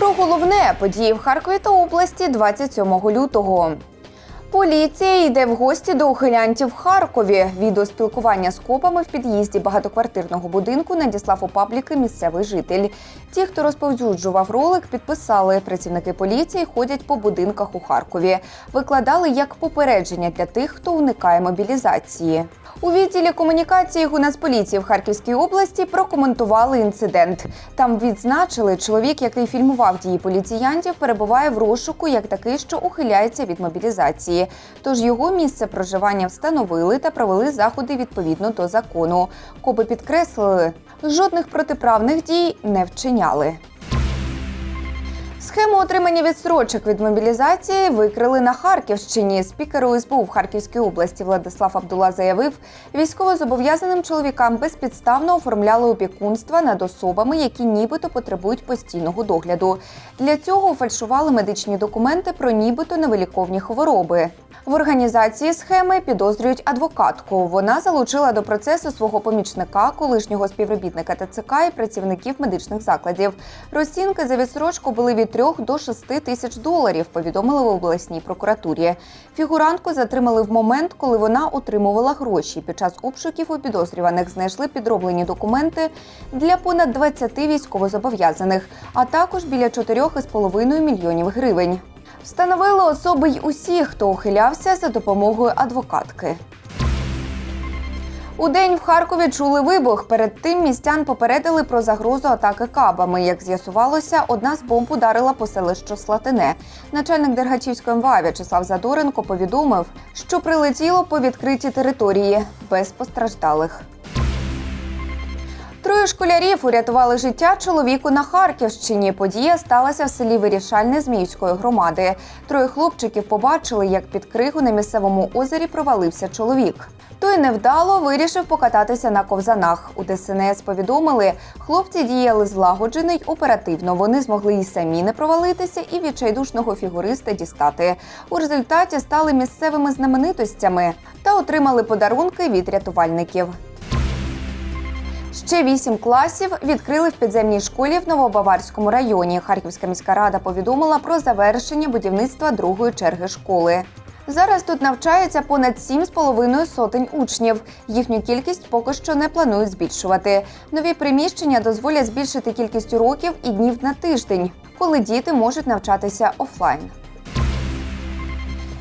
Про головне події в Харкові та області 27 лютого. Поліція йде в гості до ухилянтів в Харкові. Відеоспілкування з копами в під'їзді багатоквартирного будинку надіслав у пабліки місцевий житель. Ті, хто розповсюджував ролик, підписали. Працівники поліції ходять по будинках у Харкові. Викладали як попередження для тих, хто уникає мобілізації. У відділі комунікації Гунацполіції в Харківській області прокоментували інцидент. Там відзначили, чоловік, який фільмував дії поліціянтів, перебуває в розшуку як такий, що ухиляється від мобілізації. Тож його місце проживання встановили та провели заходи відповідно до закону. Копи підкреслили, жодних протиправних дій не вчиняли. Схему отримання відстрочок від мобілізації викрили на Харківщині. Спікер УСБУ в Харківській області Владислав Абдула заявив, військовозобов'язаним чоловікам безпідставно оформляли опікунства над особами, які нібито потребують постійного догляду. Для цього фальшували медичні документи про нібито невиліковні хвороби. В організації схеми підозрюють адвокатку. Вона залучила до процесу свого помічника, колишнього співробітника ТЦК і працівників медичних закладів. Розцінки за відсрочку були від 3 до 6 тисяч доларів. Повідомили в обласній прокуратурі. Фігурантку затримали в момент, коли вона отримувала гроші. Під час обшуків у підозрюваних знайшли підроблені документи для понад 20 військовозобов'язаних, а також біля 4,5 мільйонів гривень. Встановили особи й усіх, хто ухилявся за допомогою адвокатки. У день в Харкові чули вибух. Перед тим містян попередили про загрозу атаки кабами. Як з'ясувалося, одна з бомб ударила по селищу Слатине. Начальник Дергачівської МВА В'ячеслав Задоренко повідомив, що прилетіло по відкритій території без постраждалих. Троє школярів урятували життя чоловіку на Харківщині. Подія сталася в селі Вирішальне Зміївської громади. Троє хлопчиків побачили, як під кригу на місцевому озері провалився чоловік. Той невдало вирішив покататися на ковзанах. У ДСНС повідомили, хлопці діяли злагоджено й оперативно. Вони змогли і самі не провалитися, і відчайдушного фігуриста дістати. У результаті стали місцевими знаменитостями та отримали подарунки від рятувальників. Ще вісім класів відкрили в підземній школі в Новобаварському районі. Харківська міська рада повідомила про завершення будівництва другої черги школи. Зараз тут навчається понад 7,5 сотень учнів. Їхню кількість поки що не планують збільшувати. Нові приміщення дозволять збільшити кількість уроків і днів на тиждень, коли діти можуть навчатися офлайн.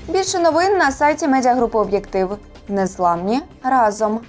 Більше новин на сайті медіагрупи Об'єктив. Незламні разом.